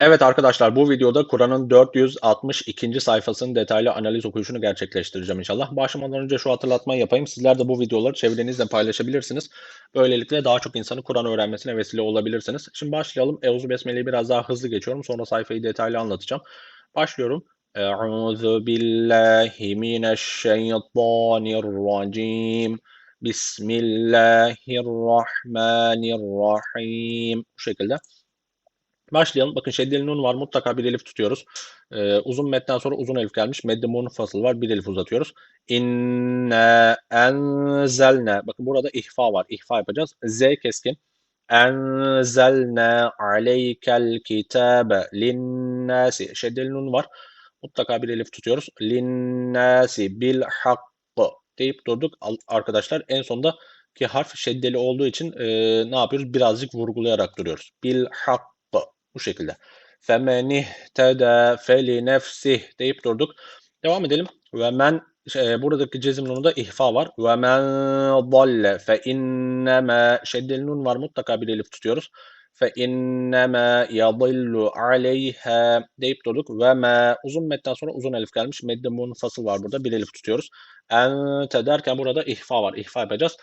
Evet arkadaşlar bu videoda Kur'an'ın 462. sayfasının detaylı analiz okuyuşunu gerçekleştireceğim inşallah. Başlamadan önce şu hatırlatmayı yapayım. Sizler de bu videoları çevrenizle paylaşabilirsiniz. Böylelikle daha çok insanı Kur'an öğrenmesine vesile olabilirsiniz. Şimdi başlayalım. Euzu Besmele'yi biraz daha hızlı geçiyorum. Sonra sayfayı detaylı anlatacağım. Başlıyorum. Euzu billahi mineşşeytanirracim. Bismillahirrahmanirrahim. Bu şekilde. Başlayalım. Bakın şeddeli nun var. Mutlaka bir elif tutuyoruz. Ee, uzun metten sonra uzun elif gelmiş. Medde fasıl var. Bir elif uzatıyoruz. İnne enzelne. Bakın burada ihfa var. İhfa yapacağız. Z keskin. Enzelne aleykel kitabe linnasi. Şeddeli nun var. Mutlaka bir elif tutuyoruz. Linnasi bil hakkı deyip durduk arkadaşlar. En sonda ki harf şeddeli olduğu için e, ne yapıyoruz? Birazcık vurgulayarak duruyoruz. Bil hak bu şekilde. فَمَنِ اِهْتَدَى فَلِنَفْسِهِ deyip durduk. Devam edelim. Ve men e, buradaki cezim nunu da ihfa var. Ve men dalle fe innema şeddeli nun var mutlaka bir elif tutuyoruz. Fe innema yadillu aleyha deyip durduk. Ve ma uzun metten sonra uzun elif gelmiş. Medde fasıl var burada. Bir elif tutuyoruz. Ente derken burada ihfa var. İhfa yapacağız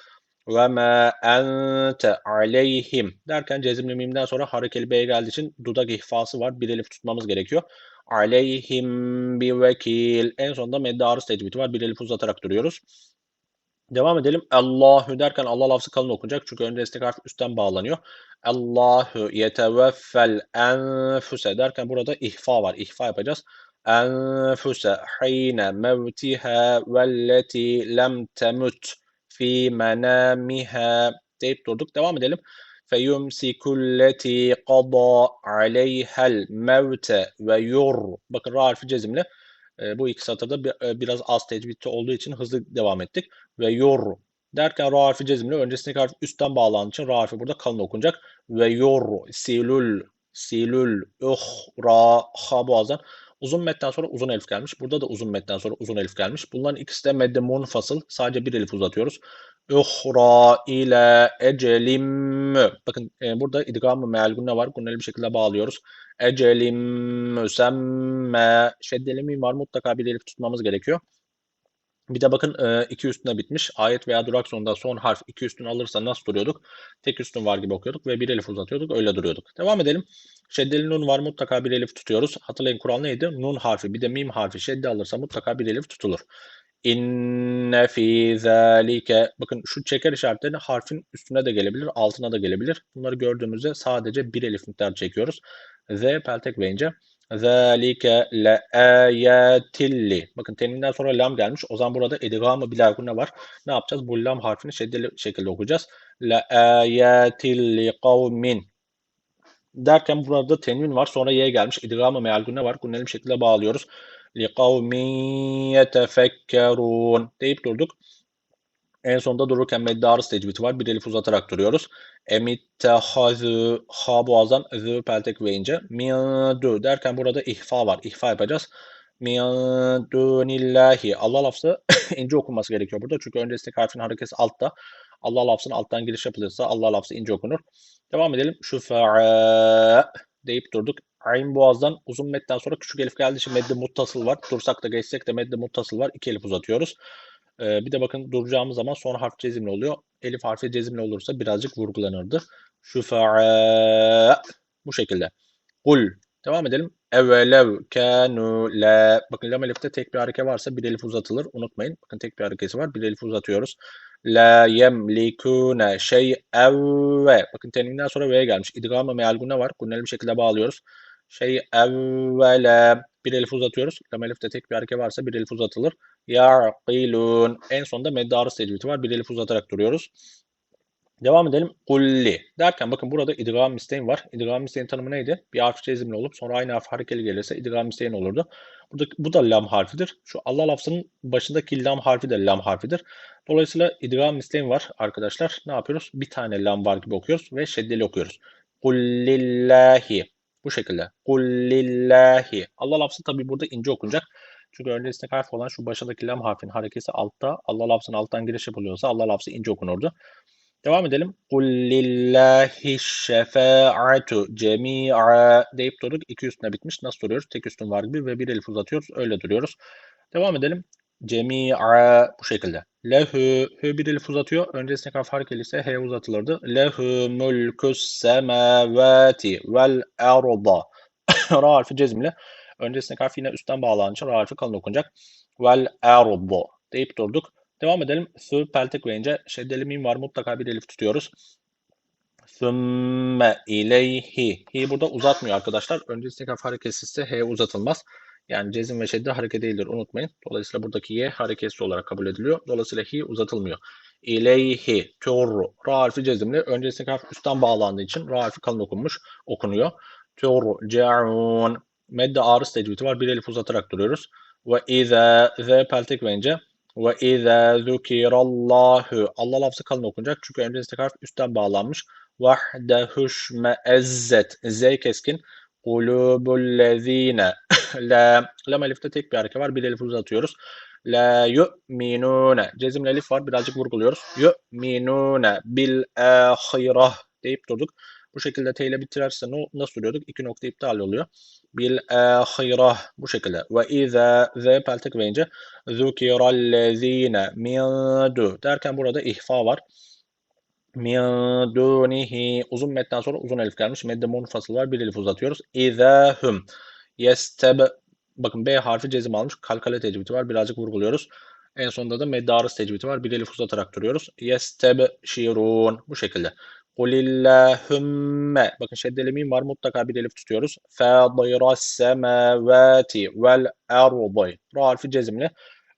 ve ma ente aleyhim derken cezimli mimden sonra harekeli b'ye geldiği için dudak ihfası var. Bir elif tutmamız gerekiyor. Aleyhim bi vekil. En sonunda medde arız tecvidi var. Bir elif uzatarak duruyoruz. Devam edelim. Allahu derken Allah lafzı kalın okunacak. Çünkü önce destek harfi üstten bağlanıyor. Allahu yeteveffel enfuse derken burada ihfa var. İhfa yapacağız. Enfuse hine mevtiha velleti lem temut fi menamiha deyip durduk. Devam edelim. Feyumsikulleti qada aleyhel mevte ve yur. Bakın ra harfi cezimli. E, bu iki satırda bir, e, biraz az tecvidli olduğu için hızlı devam ettik. Ve yur derken ra harfi cezimli. Öncesindeki harf üstten bağlandığı için ra harfi burada kalın okunacak. Ve yur silul silul uh ra ha boğazdan Uzun metten sonra uzun elif gelmiş. Burada da uzun metten sonra uzun elif gelmiş. Bunların ikisi de medde munfasıl. Sadece bir elif uzatıyoruz. Uhra ile ecelim. Bakın e, burada idgam-ı meal gunne var. Gunneli bir şekilde bağlıyoruz. Ecelim müsemme. Şeddeli mim var. Mutlaka bir elif tutmamız gerekiyor. Bir de bakın iki üstüne bitmiş. Ayet veya durak sonunda son harf iki üstün alırsa nasıl duruyorduk? Tek üstün var gibi okuyorduk ve bir elif uzatıyorduk. Öyle duruyorduk. Devam edelim. Şeddeli nun var mutlaka bir elif tutuyoruz. Hatırlayın kural neydi? Nun harfi bir de mim harfi şedde alırsa mutlaka bir elif tutulur. İnne fi zalike bakın şu çeker işaretleri harfin üstüne de gelebilir, altına da gelebilir. Bunları gördüğümüzde sadece bir elif miktar çekiyoruz. Z peltek verince Zalike le ayatilli. Bakın teninden sonra lam gelmiş. O zaman burada edgamı bilagune var. Ne yapacağız? Bu lam harfini şeddeli şekilde okuyacağız. Le ayatilli kavmin. Derken burada tenvin var. Sonra ye gelmiş. İdgamı mealgune var. Gunneli bir şekilde bağlıyoruz. Li kavmin yetefekkerun deyip durduk. En sonunda dururken meddarız tecvidi var. Bir elif uzatarak duruyoruz. Emittehazü ha boğazdan zü peltek ve ince. Min derken burada ihfa var. İhfa yapacağız. Min dunillahi. Allah lafzı ince okunması gerekiyor burada. Çünkü öncesindeki harfin hareketi altta. Allah lafzının alttan giriş yapılırsa Allah lafzı ince okunur. Devam edelim. Şufa'a deyip durduk. Ayn boğazdan uzun metten sonra küçük elif geldiği için medde muttasıl var. Dursak da geçsek de medde muttasıl var. İki elif uzatıyoruz. Ee, bir de bakın duracağımız zaman son harf cezimli oluyor. Elif harfi cezimli olursa birazcık vurgulanırdı. Şufa'a bu şekilde. Kul. Devam edelim. Evvelev kanu la. Bakın lam elifte tek bir hareke varsa bir elif uzatılır. Unutmayın. Bakın tek bir harekesi var. Bir elif uzatıyoruz. La yemlikune şey'evve. Bakın teniminden sonra V'ye gelmiş. İdgam-ı meal gune var. Gunneli bir şekilde bağlıyoruz. Şey evvele. Bir elif uzatıyoruz. Lam elifte tek bir hareke varsa bir elif uzatılır. Ya'qilun. En sonunda meddarı tecvidi var. Bir elif uzatarak duruyoruz. Devam edelim. Kulli derken bakın burada idgam isteğin var. İdgam isteğin tanımı neydi? Bir harf cezimli olup sonra aynı harf harekeli gelirse idgam isteğin olurdu. Burada, bu da lam harfidir. Şu Allah lafzının başındaki lam harfi de lam harfidir. Dolayısıyla idgam isteğin var arkadaşlar. Ne yapıyoruz? Bir tane lam var gibi okuyoruz ve şeddeli okuyoruz. Kullillahi. Bu şekilde. Kullillahi. Allah lafzı tabi burada ince okunacak. Çünkü öncesinde harf olan şu başındaki lam harfinin hareketi altta. Allah lafzının alttan giriş yapılıyorsa Allah lafzı ince okunurdu. Devam edelim. Kul lillahi şefa'atu cemi'a deyip durduk. İki üstüne bitmiş. Nasıl duruyoruz? Tek üstün var gibi ve bir elif uzatıyoruz. Öyle duruyoruz. Devam edelim. Cemi'a bu şekilde. Lehu, hü bir elif uzatıyor. Öncesine kadar fark ise he uzatılırdı. Lehu mulkus semavati vel arda. Ra harfi cezimle. Öncesine kadar yine üstten bağlanınca ra harfi kalın okunacak. Vel arda deyip durduk. Devam edelim. Sü peltek verince şeddeli mim var. Mutlaka bir elif tutuyoruz. Sümme ileyhi. Hi burada uzatmıyor arkadaşlar. Öncesindeki harf hareketsizse H uzatılmaz. Yani cezim ve şedde hareket değildir unutmayın. Dolayısıyla buradaki Y hareketsiz olarak kabul ediliyor. Dolayısıyla hi uzatılmıyor. İleyhi turru. Ra harfi cezimli. Öncesindeki harf üstten bağlandığı için ra harfi kalın okunmuş. Okunuyor. Turcaun. Medde ağrı tecvidi var. Bir elif uzatarak duruyoruz. Ve izâ z peltek verince ve izâ zukirallahu. Allah lafzı kalın okunacak. Çünkü öncesindeki harf üstten bağlanmış. Vahdehuş meezzet. Z keskin. Kulubullezine. La. Lam elifte tek bir hareket var. Bir elif uzatıyoruz. La yu'minune. Cezimli elif var. Birazcık vurguluyoruz. Yu'minune bil ahireh deyip durduk. Bu şekilde T ile bitirerse no, nasıl duruyorduk? İki nokta iptal oluyor. Bil ahireh bu şekilde. Ve izâ z peltek verince zukirallezine min du derken burada ihfa var. Min uzun metten sonra uzun elif gelmiş. Medde munfasıl var. Bir elif uzatıyoruz. İzâhum yesteb bakın B harfi cezim almış. Kalkale tecvidi var. Birazcık vurguluyoruz. En sonunda da meddarız tecvidi var. Bir elif uzatarak duruyoruz. Yestebşirun bu şekilde. Kulillahümme bakın şeddeli mim var. Mutlaka bir elif tutuyoruz. Fâdîras semâvâti vel ardı. Ra harfi cezimli.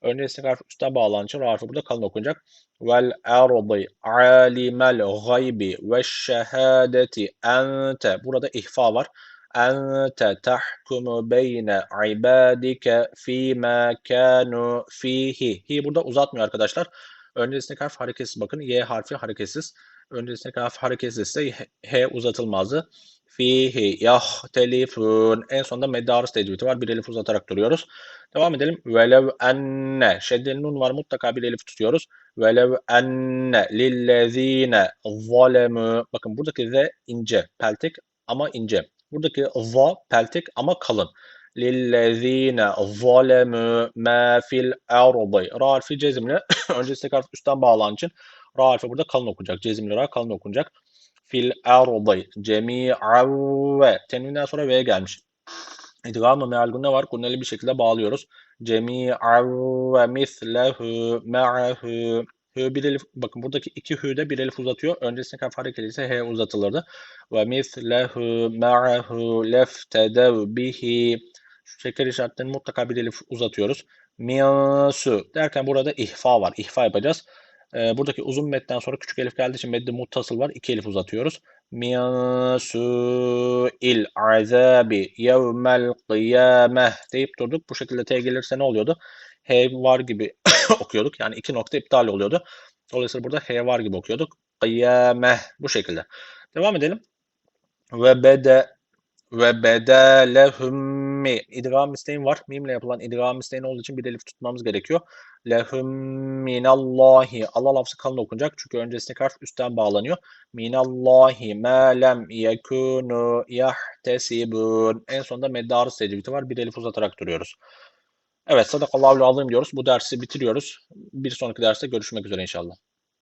Öncesindeki harf üstten bağlanan için ra harfi burada kalın okunacak. Vel ardı alimel gaybi ve şehadeti ente. Burada ihfa var. Ente tahkumu beyne ibadike fîmâ kânû fîhi. Hi burada uzatmıyor arkadaşlar. Öncesindeki harf hareketsiz bakın. Y harfi hareketsiz. Öncesindeki harf hareketsizse H uzatılmazdı. Fihi yahtelifun. En sonunda meddarız tecvidi var. Bir elif uzatarak duruyoruz. Devam edelim. Velev enne. Şeddeli nun var. Mutlaka bir elif tutuyoruz. Velev enne lillezine zalemu. Bakın buradaki z ince. Peltek ama ince. Buradaki za peltek ama kalın. Lillezine zalemu ma fil ardı. Ra harfi cezimli. Öncesindeki harf üstten bağlanan için ra harfi burada kalın okunacak. Cezimli ra kalın okunacak. Fil ardı cemi'an ve tenvinden sonra V gelmiş. İdgamı meal ne var? Gunneli bir şekilde bağlıyoruz. Cemi'an ve mislehu ma'ahu Hü bir elif, bakın buradaki iki hü'de bir elif uzatıyor. Öncesine kadar hareket ise he uzatılırdı. Ve mislehu ma'ahu leftedev bihi. Şu şeker işaretlerini mutlaka bir elif uzatıyoruz. Miyasu derken burada ihfa var. İhfa yapacağız. Ee, buradaki uzun metten sonra küçük elif geldiği için medde muttasıl var. İki elif uzatıyoruz. Miyasu il azabi yevmel kıyameh deyip durduk. Bu şekilde T gelirse ne oluyordu? H var gibi okuyorduk. Yani iki nokta iptal oluyordu. Dolayısıyla burada H var gibi okuyorduk. Kıyameh bu şekilde. Devam edelim. Ve bede ve bedelehum mi. İdgam isteğin var. Mimle yapılan idgam isteğin olduğu için bir elif tutmamız gerekiyor. Lehum minallahi. Allah lafzı kalın okunacak. Çünkü öncesindeki harf üstten bağlanıyor. Minallahi ma lem yekunu yahtesibun. En sonunda meddarı tecvidi var. Bir elif uzatarak duruyoruz. Evet sadakallahu azim diyoruz. Bu dersi bitiriyoruz. Bir sonraki derste görüşmek üzere inşallah.